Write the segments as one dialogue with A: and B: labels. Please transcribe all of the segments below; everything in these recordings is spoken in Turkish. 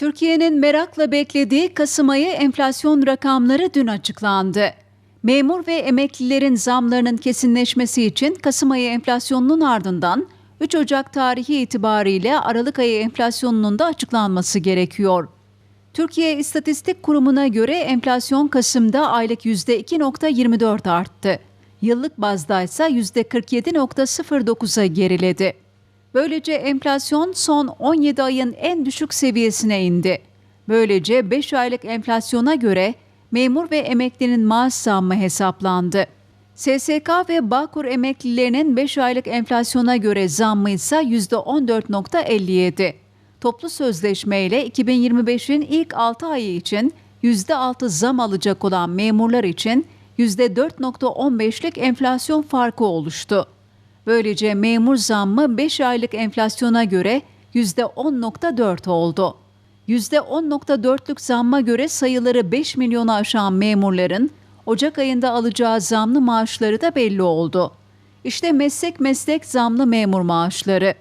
A: Türkiye'nin merakla beklediği Kasım ayı enflasyon rakamları dün açıklandı. Memur ve emeklilerin zamlarının kesinleşmesi için Kasım ayı enflasyonunun ardından 3 Ocak tarihi itibariyle Aralık ayı enflasyonunun da açıklanması gerekiyor. Türkiye İstatistik Kurumu'na göre enflasyon Kasım'da aylık %2.24 arttı. Yıllık bazda ise %47.09'a geriledi. Böylece enflasyon son 17 ayın en düşük seviyesine indi. Böylece 5 aylık enflasyona göre memur ve emeklinin maaş zammı hesaplandı. SSK ve Bağkur emeklilerinin 5 aylık enflasyona göre zammı ise %14.57. Toplu sözleşme ile 2025'in ilk 6 ayı için %6 zam alacak olan memurlar için %4.15'lik enflasyon farkı oluştu. Böylece memur zammı 5 aylık enflasyona göre %10.4 oldu. %10.4'lük zamma göre sayıları 5 milyonu aşan memurların Ocak ayında alacağı zamlı maaşları da belli oldu. İşte meslek meslek zamlı memur maaşları.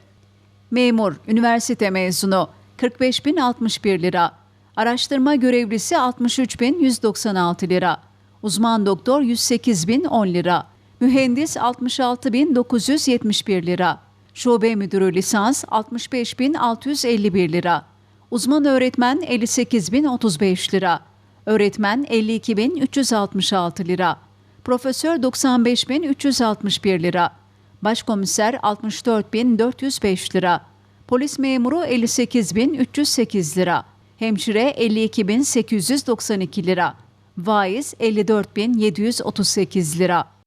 A: Memur, üniversite mezunu 45.061 lira. Araştırma görevlisi 63.196 lira. Uzman doktor 108.010 lira. Mühendis 66.971 lira. Şube müdürü lisans 65.651 lira. Uzman öğretmen 58.035 lira. Öğretmen 52.366 lira. Profesör 95.361 lira. Başkomiser 64.405 lira. Polis memuru 58.308 lira. Hemşire 52.892 lira. Vaiz 54.738 lira.